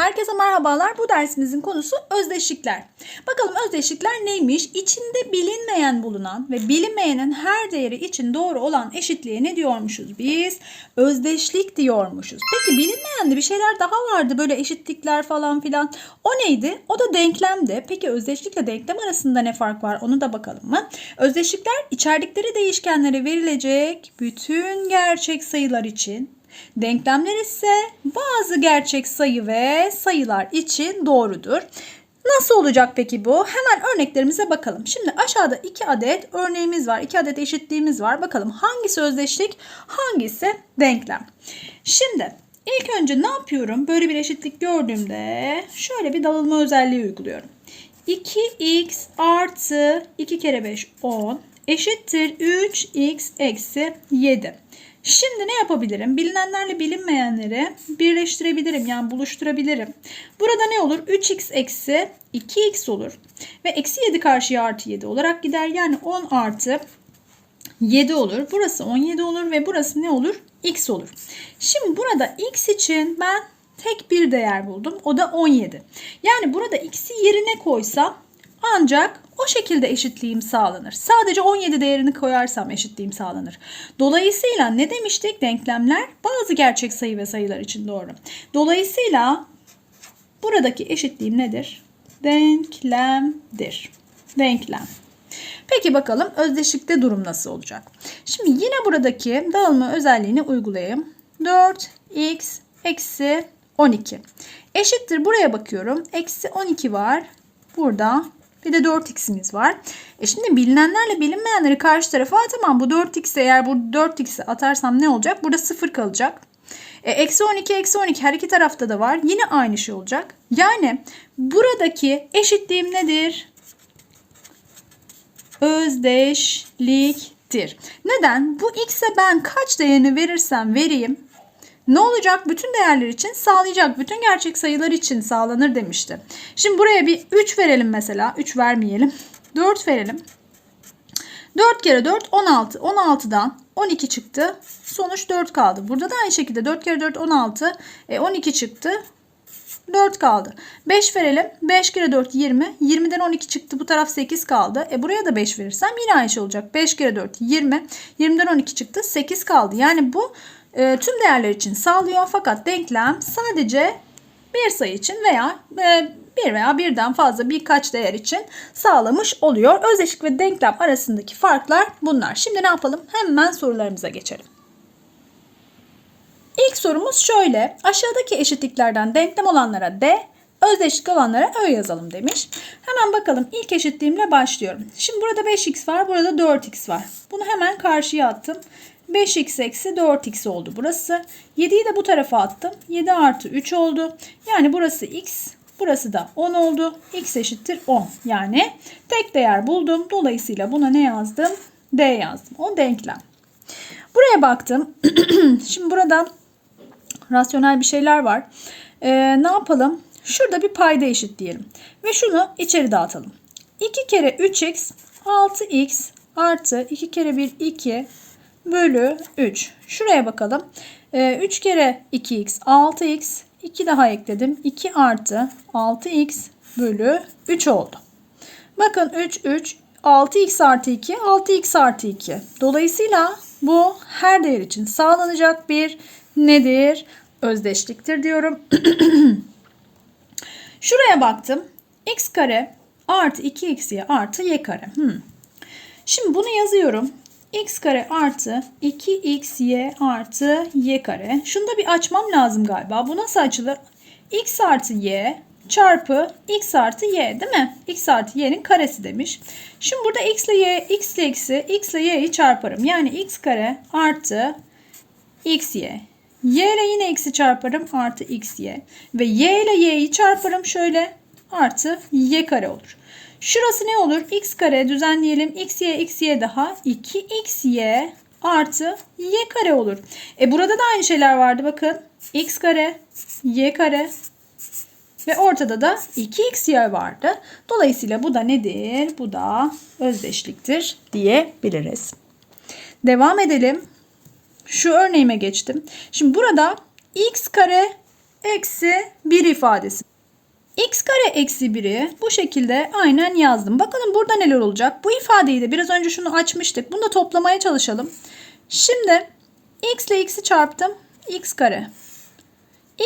Herkese merhabalar. Bu dersimizin konusu özdeşlikler. Bakalım özdeşlikler neymiş? İçinde bilinmeyen bulunan ve bilinmeyenin her değeri için doğru olan eşitliğe ne diyormuşuz biz? Özdeşlik diyormuşuz. Peki bilinmeyen de bir şeyler daha vardı böyle eşitlikler falan filan. O neydi? O da denklemdi. Peki özdeşlikle denklem arasında ne fark var? Onu da bakalım mı? Özdeşlikler içerdikleri değişkenlere verilecek bütün gerçek sayılar için Denklemler ise bazı gerçek sayı ve sayılar için doğrudur. Nasıl olacak peki bu? Hemen örneklerimize bakalım. Şimdi aşağıda iki adet örneğimiz var. iki adet eşitliğimiz var. Bakalım hangisi özdeşlik, hangisi denklem. Şimdi ilk önce ne yapıyorum? Böyle bir eşitlik gördüğümde şöyle bir dağılma özelliği uyguluyorum. 2x artı 2 kere 5 10 eşittir 3x eksi 7. Şimdi ne yapabilirim? Bilinenlerle bilinmeyenleri birleştirebilirim. Yani buluşturabilirim. Burada ne olur? 3x eksi 2x olur. Ve eksi 7 karşıya artı 7 olarak gider. Yani 10 artı 7 olur. Burası 17 olur ve burası ne olur? x olur. Şimdi burada x için ben tek bir değer buldum. O da 17. Yani burada x'i yerine koysam ancak o şekilde eşitliğim sağlanır. Sadece 17 değerini koyarsam eşitliğim sağlanır. Dolayısıyla ne demiştik? Denklemler bazı gerçek sayı ve sayılar için doğru. Dolayısıyla buradaki eşitliğim nedir? Denklemdir. Denklem. Peki bakalım özdeşlikte durum nasıl olacak? Şimdi yine buradaki dağılma özelliğini uygulayayım. 4x eksi 12. Eşittir buraya bakıyorum. Eksi 12 var. Burada bir de 4x'imiz var. E şimdi bilinenlerle bilinmeyenleri karşı tarafa atamam. Bu 4x eğer bu 4x'i atarsam ne olacak? Burada 0 kalacak. E, eksi 12 eksi 12 her iki tarafta da var. Yine aynı şey olacak. Yani buradaki eşitliğim nedir? Özdeşliktir. Neden? Bu x'e ben kaç değerini verirsem vereyim ne olacak? Bütün değerler için sağlayacak. Bütün gerçek sayılar için sağlanır demişti. Şimdi buraya bir 3 verelim mesela. 3 vermeyelim. 4 verelim. 4 kere 4 16. 16'dan 12 çıktı. Sonuç 4 kaldı. Burada da aynı şekilde 4 kere 4 16. E, 12 çıktı. 4 kaldı. 5 verelim. 5 kere 4 20. 20'den 12 çıktı. Bu taraf 8 kaldı. E buraya da 5 verirsem yine aynı şey olacak. 5 kere 4 20. 20'den 12 çıktı. 8 kaldı. Yani bu e, tüm değerler için sağlıyor fakat denklem sadece bir sayı için veya e, bir veya birden fazla birkaç değer için sağlamış oluyor. Özdeşlik ve denklem arasındaki farklar bunlar. Şimdi ne yapalım? Hemen sorularımıza geçelim. İlk sorumuz şöyle. Aşağıdaki eşitliklerden denklem olanlara D, özdeşlik olanlara Ö yazalım demiş. Hemen bakalım ilk eşitliğimle başlıyorum. Şimdi burada 5x var, burada 4x var. Bunu hemen karşıya attım. 5x eksi 4x oldu burası. 7'yi de bu tarafa attım. 7 artı 3 oldu. Yani burası x, burası da 10 oldu. x eşittir 10. Yani tek değer buldum. Dolayısıyla buna ne yazdım? D yazdım. O denklem. Buraya baktım. Şimdi burada rasyonel bir şeyler var. Ee, ne yapalım? Şurada bir payda eşit diyelim. Ve şunu içeri dağıtalım. 2 kere 3x 6x artı 2 kere 1 2 bölü 3. Şuraya bakalım. Ee, 3 kere 2x 6x 2 daha ekledim. 2 artı 6x bölü 3 oldu. Bakın 3 3 6x artı 2 6x artı 2. Dolayısıyla bu her değer için sağlanacak bir nedir? Özdeşliktir diyorum. Şuraya baktım. x kare artı 2xy artı y kare. Hmm. Şimdi bunu yazıyorum x kare artı 2xy artı y kare. Şunu da bir açmam lazım galiba. Bu nasıl açılır? x artı y çarpı x artı y değil mi? x artı y'nin karesi demiş. Şimdi burada x ile y, x ile x'i, x ile y'yi çarparım. Yani x kare artı xy. y ile yine x'i çarparım artı xy. Ve y ile y'yi çarparım şöyle artı y kare olur. Şurası ne olur? x kare düzenleyelim. xy xy daha 2xy artı y kare olur. E burada da aynı şeyler vardı bakın. x kare, y kare ve ortada da 2xy vardı. Dolayısıyla bu da nedir? Bu da özdeşliktir diyebiliriz. Devam edelim. Şu örneğime geçtim. Şimdi burada x kare eksi 1 ifadesi. X kare eksi 1'i bu şekilde aynen yazdım. Bakalım burada neler olacak. Bu ifadeyi de biraz önce şunu açmıştık. Bunu da toplamaya çalışalım. Şimdi x ile x'i çarptım. x kare.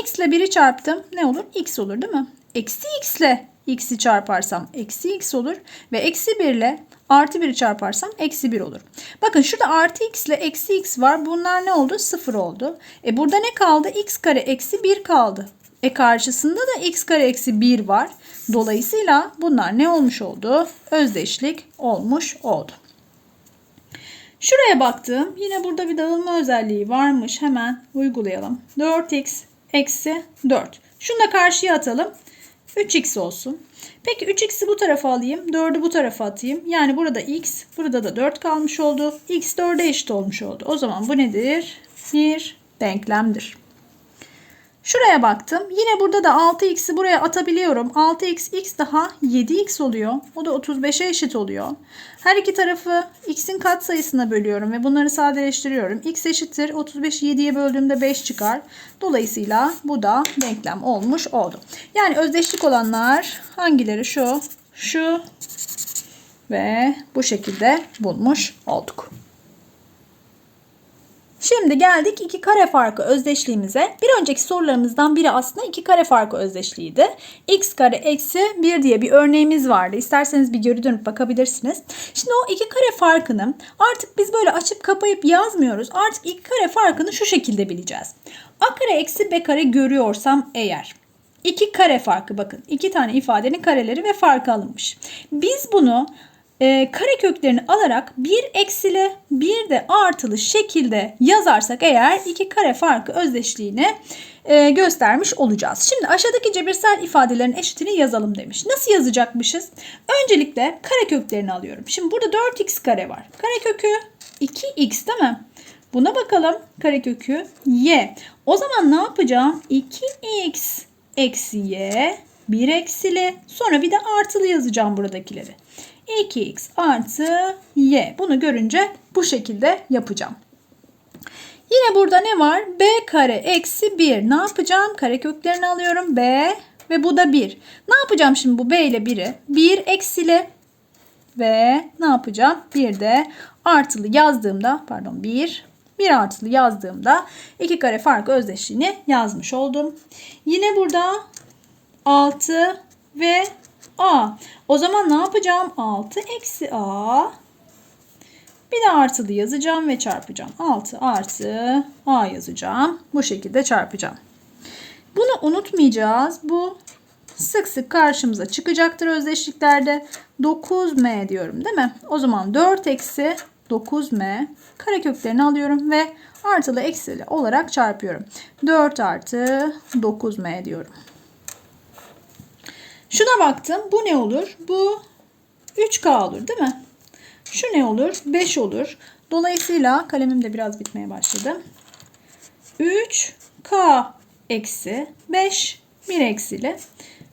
x ile 1'i çarptım. Ne olur? x olur değil mi? Eksi x ile x'i çarparsam eksi x olur. Ve eksi 1 ile artı 1'i çarparsam eksi 1 olur. Bakın şurada artı x ile eksi x var. Bunlar ne oldu? 0 oldu. E burada ne kaldı? x kare eksi 1 kaldı. E karşısında da x kare eksi 1 var. Dolayısıyla bunlar ne olmuş oldu? Özdeşlik olmuş oldu. Şuraya baktım. Yine burada bir dağılma özelliği varmış. Hemen uygulayalım. 4x eksi 4. Şunu da karşıya atalım. 3x olsun. Peki 3x'i bu tarafa alayım. 4'ü bu tarafa atayım. Yani burada x, burada da 4 kalmış oldu. x 4'e eşit olmuş oldu. O zaman bu nedir? Bir denklemdir. Şuraya baktım. Yine burada da 6x'i buraya atabiliyorum. 6x x daha 7x oluyor. O da 35'e eşit oluyor. Her iki tarafı x'in katsayısına bölüyorum ve bunları sadeleştiriyorum. x eşittir. 35'i 7'ye böldüğümde 5 çıkar. Dolayısıyla bu da denklem olmuş oldu. Yani özdeşlik olanlar hangileri? Şu, şu ve bu şekilde bulmuş olduk. Şimdi geldik iki kare farkı özdeşliğimize. Bir önceki sorularımızdan biri aslında iki kare farkı özdeşliğiydi. x kare eksi 1 diye bir örneğimiz vardı. İsterseniz bir geri dönüp bakabilirsiniz. Şimdi o iki kare farkını artık biz böyle açıp kapayıp yazmıyoruz. Artık iki kare farkını şu şekilde bileceğiz. a kare eksi b kare görüyorsam eğer iki kare farkı bakın. iki tane ifadenin kareleri ve farkı alınmış. Biz bunu e, kare köklerini alarak bir eksili bir de artılı şekilde yazarsak eğer iki kare farkı özdeşliğini e, göstermiş olacağız. Şimdi aşağıdaki cebirsel ifadelerin eşitini yazalım demiş. Nasıl yazacakmışız? Öncelikle kare köklerini alıyorum. Şimdi burada 4x kare var. Kare kökü 2x değil mi? Buna bakalım. Karekökü y. O zaman ne yapacağım? 2x eksi y 1 eksili sonra bir de artılı yazacağım buradakileri. 2x artı y. Bunu görünce bu şekilde yapacağım. Yine burada ne var? b kare eksi 1. Ne yapacağım? Kare köklerini alıyorum. b ve bu da 1. Ne yapacağım şimdi bu b ile 1'i? 1 eksili ve ne yapacağım? Bir de artılı yazdığımda pardon 1 bir artılı yazdığımda iki kare farkı özdeşliğini yazmış oldum. Yine burada 6 ve a. O zaman ne yapacağım? 6 eksi a. Bir de artılı yazacağım ve çarpacağım. 6 artı a yazacağım. Bu şekilde çarpacağım. Bunu unutmayacağız. Bu sık sık karşımıza çıkacaktır özdeşliklerde. 9m diyorum değil mi? O zaman 4 eksi 9m kareköklerini alıyorum ve artılı eksili olarak çarpıyorum. 4 artı 9m diyorum. Şuna baktım. Bu ne olur? Bu 3K olur değil mi? Şu ne olur? 5 olur. Dolayısıyla kalemim de biraz bitmeye başladı. 3K eksi 5 bir eksiyle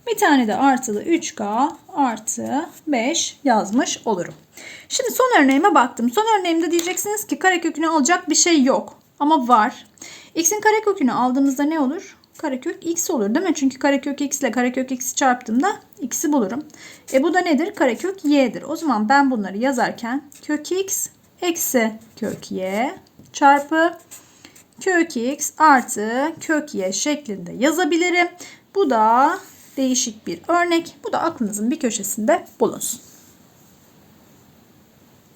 bir tane de artılı 3K artı 5 yazmış olurum. Şimdi son örneğime baktım. Son örneğimde diyeceksiniz ki karekökünü alacak bir şey yok. Ama var. X'in karekökünü aldığımızda ne olur? Karekök x olur değil mi? Çünkü karekök x ile karekök x'i çarptığımda x'i bulurum. E bu da nedir? Karekök y'dir. O zaman ben bunları yazarken kök x eksi kök y çarpı kök x artı kök y şeklinde yazabilirim. Bu da değişik bir örnek. Bu da aklınızın bir köşesinde bulunsun.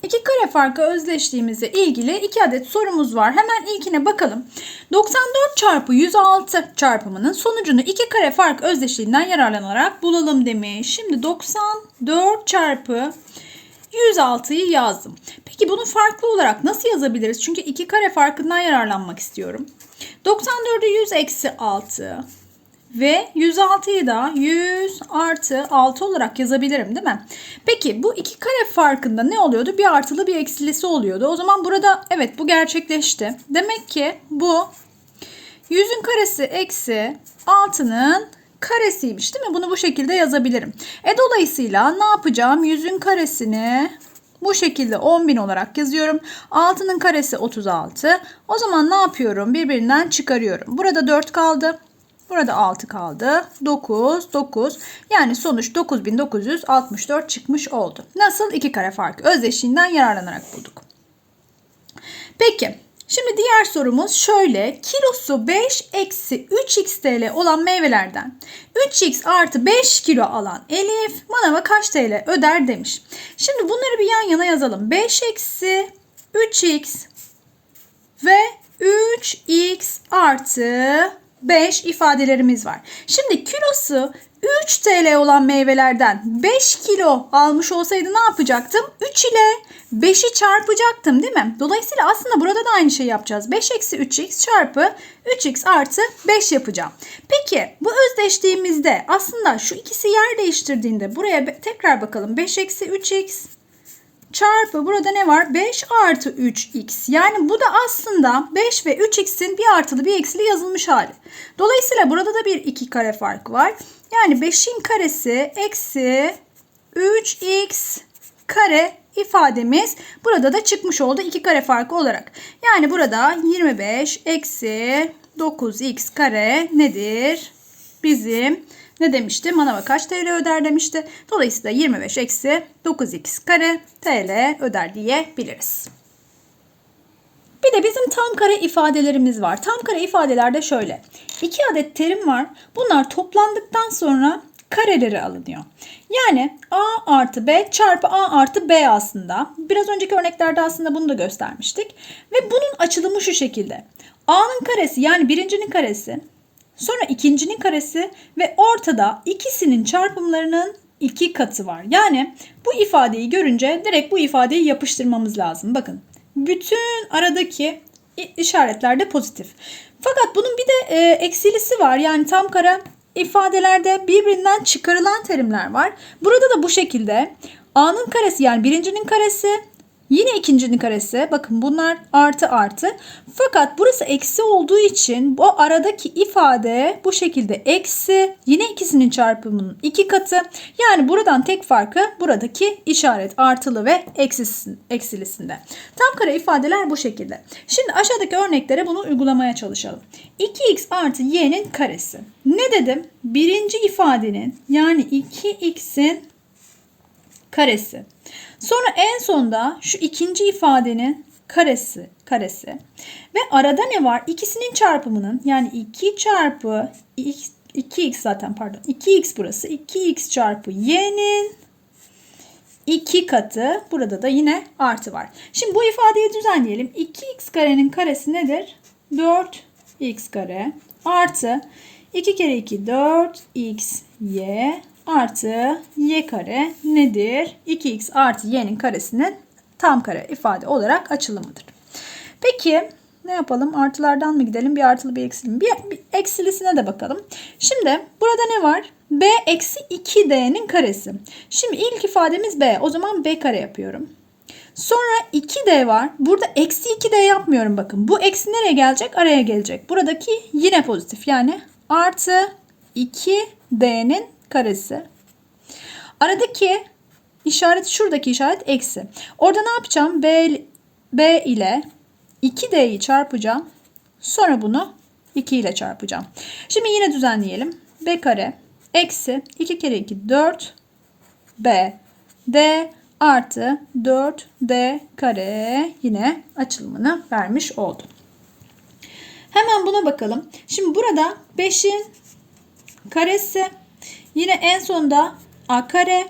İki kare farkı özdeşliğimizle ilgili iki adet sorumuz var. Hemen ilkine bakalım. 94 çarpı 106 çarpımının sonucunu iki kare fark özdeşliğinden yararlanarak bulalım demiş. Şimdi 94 çarpı 106'yı yazdım. Peki bunu farklı olarak nasıl yazabiliriz? Çünkü iki kare farkından yararlanmak istiyorum. 94'ü 100 eksi 6 ve 106'yı da 100 artı 6 olarak yazabilirim değil mi? Peki bu iki kare farkında ne oluyordu? Bir artılı bir eksilisi oluyordu. O zaman burada evet bu gerçekleşti. Demek ki bu 100'ün karesi eksi 6'nın karesiymiş değil mi? Bunu bu şekilde yazabilirim. E dolayısıyla ne yapacağım? 100'ün karesini bu şekilde 10.000 olarak yazıyorum. 6'nın karesi 36. O zaman ne yapıyorum? Birbirinden çıkarıyorum. Burada 4 kaldı. Burada 6 kaldı. 9, 9. Yani sonuç 9964 çıkmış oldu. Nasıl? 2 kare farkı özdeşliğinden yararlanarak bulduk. Peki. Şimdi diğer sorumuz şöyle. Kilosu 5 eksi 3x TL olan meyvelerden 3x artı 5 kilo alan Elif manava kaç TL öder demiş. Şimdi bunları bir yan yana yazalım. 5 eksi 3x ve 3x artı 5 ifadelerimiz var. Şimdi kilosu 3 TL olan meyvelerden 5 kilo almış olsaydı ne yapacaktım? 3 ile 5'i çarpacaktım değil mi? Dolayısıyla aslında burada da aynı şeyi yapacağız. 5 eksi 3x çarpı 3x artı 5 yapacağım. Peki bu özdeşliğimizde aslında şu ikisi yer değiştirdiğinde buraya tekrar bakalım. 5 eksi 3x çarpı burada ne var? 5 artı 3x. Yani bu da aslında 5 ve 3x'in bir artılı bir eksili yazılmış hali. Dolayısıyla burada da bir 2 kare fark var. Yani 5'in karesi eksi 3x kare ifademiz burada da çıkmış oldu 2 kare farkı olarak. Yani burada 25 eksi 9x kare nedir? Bizim ne demişti? Manava kaç TL öder demişti. Dolayısıyla 25 eksi 9x kare TL öder diyebiliriz. Bir de bizim tam kare ifadelerimiz var. Tam kare ifadelerde şöyle. iki adet terim var. Bunlar toplandıktan sonra kareleri alınıyor. Yani a artı b çarpı a artı b aslında. Biraz önceki örneklerde aslında bunu da göstermiştik. Ve bunun açılımı şu şekilde. a'nın karesi yani birincinin karesi Sonra ikincinin karesi ve ortada ikisinin çarpımlarının iki katı var. Yani bu ifadeyi görünce direkt bu ifadeyi yapıştırmamız lazım. Bakın bütün aradaki işaretler de pozitif. Fakat bunun bir de e, eksilisi var. Yani tam kare ifadelerde birbirinden çıkarılan terimler var. Burada da bu şekilde a'nın karesi yani birincinin karesi Yine ikincinin karesi. Bakın bunlar artı artı. Fakat burası eksi olduğu için bu aradaki ifade bu şekilde eksi. Yine ikisinin çarpımının iki katı. Yani buradan tek farkı buradaki işaret artılı ve eksisin, eksilisinde. Tam kare ifadeler bu şekilde. Şimdi aşağıdaki örneklere bunu uygulamaya çalışalım. 2x artı y'nin karesi. Ne dedim? Birinci ifadenin yani 2x'in karesi. Sonra en sonda şu ikinci ifadenin karesi karesi ve arada ne var? İkisinin çarpımının yani 2 çarpı x, 2x zaten pardon 2x burası 2x çarpı y'nin 2 katı burada da yine artı var. Şimdi bu ifadeyi düzenleyelim. 2x karenin karesi nedir? 4x kare artı 2 kere 2 4x y artı y kare nedir? 2x artı y'nin karesinin tam kare ifade olarak açılımıdır. Peki ne yapalım? Artılardan mı gidelim? Bir artılı bir eksili mi? Bir, bir eksilisine de bakalım. Şimdi burada ne var? b eksi 2d'nin karesi. Şimdi ilk ifademiz b. O zaman b kare yapıyorum. Sonra 2d var. Burada eksi 2d yapmıyorum bakın. Bu eksi nereye gelecek? Araya gelecek. Buradaki yine pozitif. Yani artı 2d'nin karesi. Aradaki işaret şuradaki işaret eksi. Orada ne yapacağım? B, B ile 2D'yi çarpacağım. Sonra bunu 2 ile çarpacağım. Şimdi yine düzenleyelim. B kare eksi 2 kere 2 4 B D artı 4D kare yine açılımını vermiş oldum. Hemen buna bakalım. Şimdi burada 5'in karesi Yine en sonda a kare.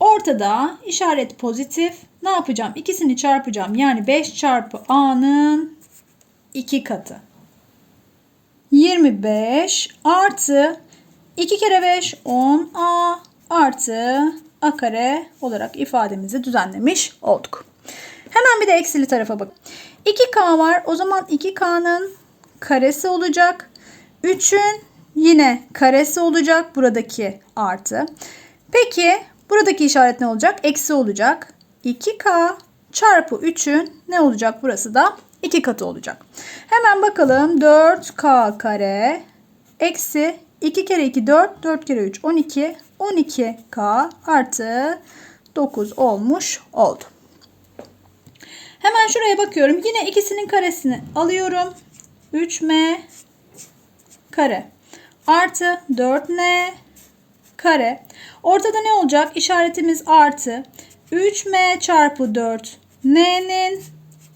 Ortada işaret pozitif. Ne yapacağım? İkisini çarpacağım. Yani 5 çarpı a'nın 2 katı. 25 artı 2 kere 5 10a artı a kare olarak ifademizi düzenlemiş olduk. Hemen bir de eksili tarafa bak. 2k var. O zaman 2k'nın karesi olacak. 3'ün Yine karesi olacak buradaki artı. Peki buradaki işaret ne olacak? Eksi olacak. 2K çarpı 3'ün ne olacak? Burası da 2 katı olacak. Hemen bakalım. 4K kare eksi 2 kere 2 4, 4 kere 3 12, 12K artı 9 olmuş oldu. Hemen şuraya bakıyorum. Yine ikisinin karesini alıyorum. 3M kare artı 4n kare. Ortada ne olacak? İşaretimiz artı. 3m çarpı 4 n'nin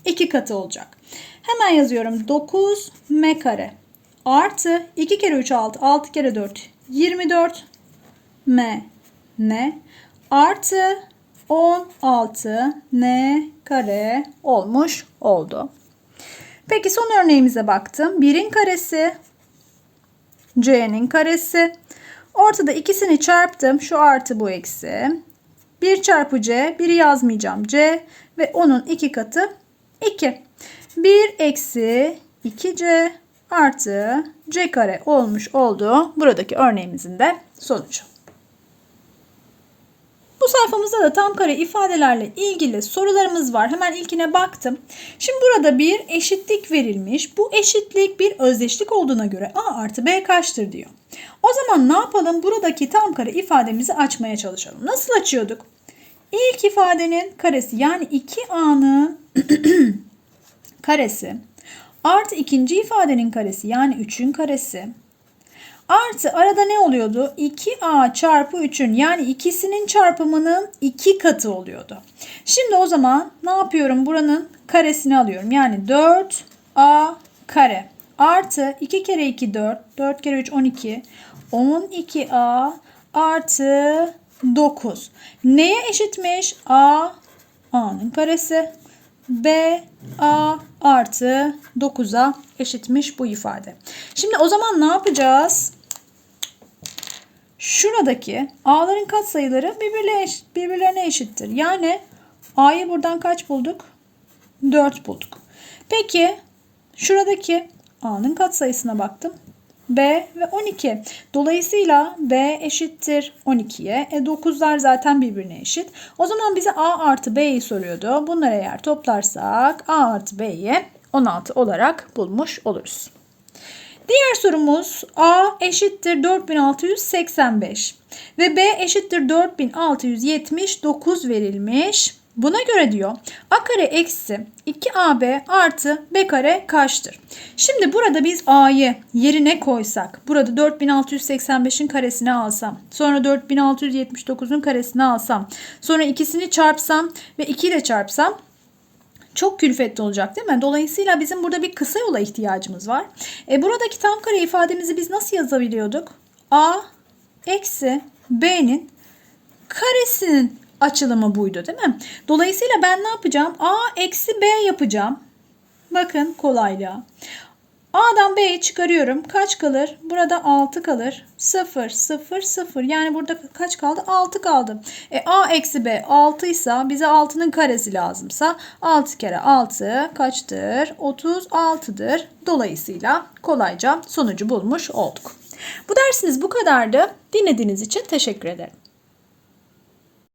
2 katı olacak. Hemen yazıyorum. 9m kare artı 2 kere 3 6 6 kere 4 24 m n artı 16 n kare olmuş oldu. Peki son örneğimize baktım. 1'in karesi c'nin karesi. Ortada ikisini çarptım. Şu artı bu eksi. 1 çarpı c. 1'i yazmayacağım. c ve onun iki katı 2. 1 eksi 2c artı c kare olmuş oldu. Buradaki örneğimizin de sonucu. Bu sayfamızda da tam kare ifadelerle ilgili sorularımız var. Hemen ilkine baktım. Şimdi burada bir eşitlik verilmiş. Bu eşitlik bir özdeşlik olduğuna göre a artı b kaçtır diyor. O zaman ne yapalım? Buradaki tam kare ifademizi açmaya çalışalım. Nasıl açıyorduk? İlk ifadenin karesi yani 2a'nın karesi artı ikinci ifadenin karesi yani 3'ün karesi Artı arada ne oluyordu? 2a çarpı 3'ün yani ikisinin çarpımının 2 katı oluyordu. Şimdi o zaman ne yapıyorum? Buranın karesini alıyorum. Yani 4a kare artı 2 kere 2 4, 4 kere 3 12, 12a artı 9. Neye eşitmiş? a a'nın karesi b a artı 9'a eşitmiş bu ifade. Şimdi o zaman ne yapacağız? Şuradaki a'ların katsayıları birbirlerine eşittir. Yani a'yı buradan kaç bulduk? 4 bulduk. Peki şuradaki a'nın katsayısına baktım. B ve 12. Dolayısıyla B eşittir 12'ye. E 9'lar zaten birbirine eşit. O zaman bize A artı B'yi soruyordu. Bunları eğer toplarsak A artı B'yi 16 olarak bulmuş oluruz. Diğer sorumuz A eşittir 4685 ve B eşittir 4679 verilmiş. Buna göre diyor a kare eksi 2ab artı b kare kaçtır? Şimdi burada biz a'yı yerine koysak. Burada 4685'in karesini alsam. Sonra 4679'un karesini alsam. Sonra ikisini çarpsam ve 2 ile çarpsam çok külfetli olacak değil mi? Dolayısıyla bizim burada bir kısa yola ihtiyacımız var. E buradaki tam kare ifademizi biz nasıl yazabiliyorduk? A eksi B'nin karesinin açılımı buydu değil mi? Dolayısıyla ben ne yapacağım? A eksi B yapacağım. Bakın kolaylığa. A'dan B'yi çıkarıyorum. Kaç kalır? Burada 6 kalır. 0, 0, 0. Yani burada kaç kaldı? 6 kaldı. E, A eksi B 6 ise bize 6'nın karesi lazımsa 6 kere 6 kaçtır? 36'dır. Dolayısıyla kolayca sonucu bulmuş olduk. Bu dersiniz bu kadardı. Dinlediğiniz için teşekkür ederim.